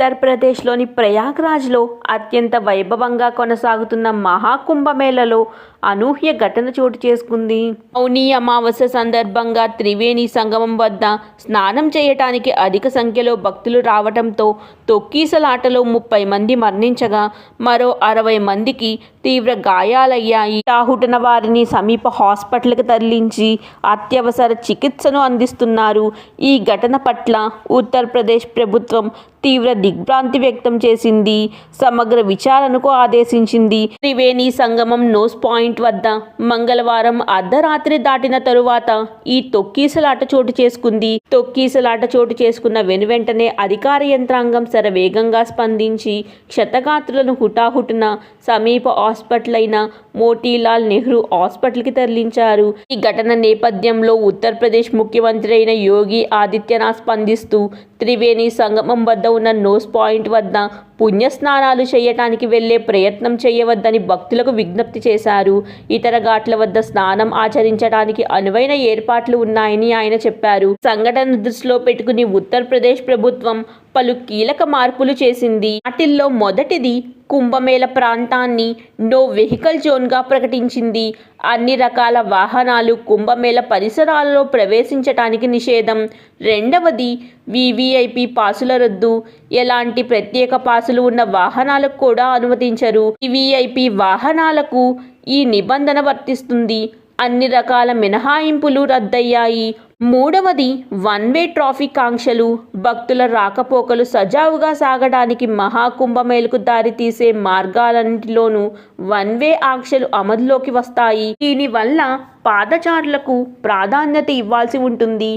ఉత్తరప్రదేశ్లోని ప్రయాగ్రాజ్లో అత్యంత వైభవంగా కొనసాగుతున్న మహాకుంభమేళలో అనూహ్య ఘటన చోటు చేసుకుంది. మౌని అమావాస్య సందర్భంగా త్రివేణి సంగమం వద్ద స్నానం చేయటానికి అధిక సంఖ్యలో భక్తులు రావడంతో తొక్కీసలాటలో ముప్పై మంది మరణించగా మరో అరవై మందికి తీవ్ర గాయాలయ్యాయి. తాహుటన వారిని సమీప హాస్పిటల్కి తరలించి అత్యవసర చికిత్సను అందిస్తున్నారు. ఈ ఘటన పట్ల ఉత్తరప్రదేశ్ ప్రభుత్వం తీవ్ర దిగ్భ్రాంతి వ్యక్తం చేసింది. సమగ్ర విచారణకు ఆదేశించింది. త్రివేణి సంగమం నోస్ పాయింట్ వద్ద మంగళవారం అర్ధరాత్రి దాటిన తరువాత ఈ తొక్కీసలాట చోటు చేసుకుంది. తొక్కీసలాట చోటు చేసుకున్న వెనువెంటనే అధికార యంత్రాంగం శరవేగంగా స్పందించి క్షతగాత్రులను హుటాహుటిన సమీప హాస్పిటల్ అయిన మోతీలాల్ నెహ్రూ హాస్పిటల్కి తరలించారు. ఈ ఘటన నేపథ్యంలో ఉత్తరప్రదేశ్ ముఖ్యమంత్రి అయిన యోగి ఆదిత్యనాథ్ స్పందిస్తూ త్రివేణి సంగమం వద్ద ఉన్న నోస్ పాయింట్ వద్ద పుణ్యస్నానాలు చేయటానికి వెళ్ళే ప్రయత్నం చేయవద్దని భక్తులకు విజ్ఞప్తి చేశారు. ఇతర ఘాట్ల వద్ద స్నానం ఆచరించడానికి అనువైన ఏర్పాట్లు ఉన్నాయని ఆయన చెప్పారు. సంఘటన దృష్టిలో పెట్టుకుని ఉత్తరప్రదేశ్ ప్రభుత్వం పలు కీలక మార్పులు చేసింది. వాటిల్లో మొదటిది కుంభమేళ ప్రాంతాన్ని నో వెహికల్ జోన్గా ప్రకటించింది. అన్ని రకాల వాహనాలు కుంభమేళ పరిసరాలలో ప్రవేశించటానికి నిషేధం. రెండవది వివిఐపి పాసుల రద్దు. ఎలాంటి ప్రత్యేక పాసులు ఉన్న వాహనాలకు కూడా అనుమతించరు. వివిఐపి వాహనాలకు ఈ నిబంధన వర్తిస్తుంది. అన్ని రకాల మినహాయింపులు రద్దయ్యాయి. మూడవది వన్ వే ట్రాఫిక్ ఆంక్షలు. భక్తుల రాకపోకలు సజావుగా సాగడానికి మహాకుంభమేళకు దారితీసే మార్గాలన్నింటిలోనూ వన్ వే ఆంక్షలు అమలులోకి వస్తాయి. దీనివల్ల పాదచారులకు ప్రాధాన్యత ఇవ్వాల్సి ఉంటుంది.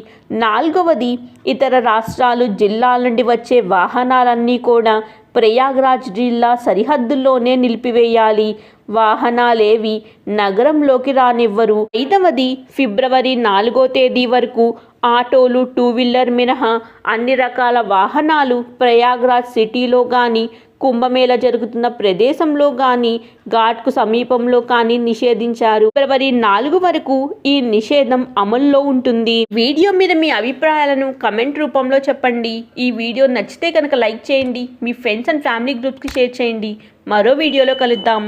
నాలుగవది ఇతర రాష్ట్రాలు జిల్లాల నుండి వచ్చే వాహనాలన్నీ కూడా ప్రయాగ్రాజ్ జిల్లా సరిహద్దుల్లోనే నిలిపివేయాలి. వాహనాలేవి నగరంలోకి రానివ్వరు. ఐదవది ఫిబ్రవరి నాలుగో తేదీ వరకు ఆటోలు టూ వీలర్ మినహా అన్ని రకాల వాహనాలు ప్రయాగ్రాజ్ సిటీలో కానీ కుంభమేళ జరుగుతున్న ప్రదేశంలో కానీ ఘాట్కు సమీపంలో కానీ నిషేధించారు. ఫిబ్రవరి నాలుగు వరకు ఈ నిషేధం అమల్లో ఉంటుంది. వీడియో మీద మీ అభిప్రాయాలను కమెంట్ రూపంలో చెప్పండి. ఈ వీడియో నచ్చితే కనుక లైక్ చేయండి. మీ ఫ్రెండ్స్ అండ్ ఫ్యామిలీ గ్రూప్స్కి షేర్ చేయండి. మరో వీడియోలో కలుద్దాం.